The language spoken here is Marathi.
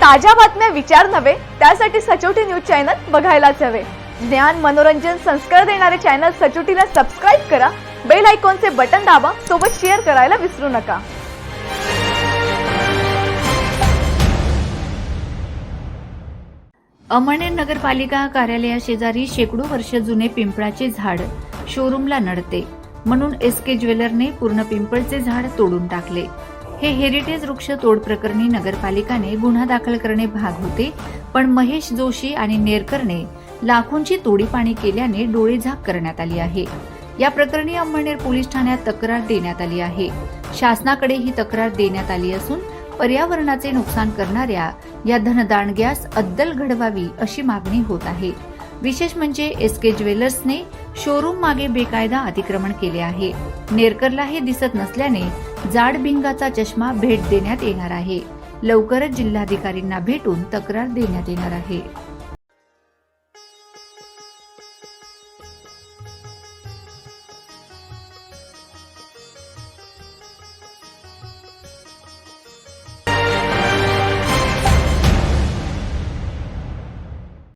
ताज्या बातम्या विचार नव्हे त्यासाठी सचोटी न्यूज चॅनल बघायलाच हवे. ज्ञान मनोरंजन संस्कार देणारे चॅनल सचोटीला सबस्क्राईब करा बेल आयकॉनचे बटन दाबा सोबत शेअर करायला विसरू नका. अमळनेर नगरपालिका कार्यालयाशेजारी शेकडो वर्ष जुने पिंपळाचे झाड शोरूमला नडते. म्हणून एस के ज्वेलरने पूर्ण पिंपळचे झाड तोडून टाकले. हे हेरिटेज वृक्ष तोड प्रकरणी नगरपालिकाने गुन्हा दाखल करणे भाग होते पण महेश जोशी आणि नेरकरने लाखोंची तोडीपाणी केल्याने डोळेझाक करण्यात आली आहे. या प्रकरणी अंमळनेर पोलीस ठाण्यात तक्रार देण्यात आली आहे. शासनाकडे ही तक्रार देण्यात आली असून पर्यावरणाचे नुकसान करणाऱ्या या धनदाणग्यास अद्दल घडवावी अशी मागणी होत आहे. विशेष म्हणजे एस के ज्वेलर्सने शोरूम मागे बेकायदा अतिक्रमण केले आहे. नेरकरला हे दिसत नसल्याने जाड बिंगाचा चष्मा भेट देण्यात येणार आहे. लवकरच जिल्हाधिकारींना भेटून तक्रार देण्यात येणार आहे.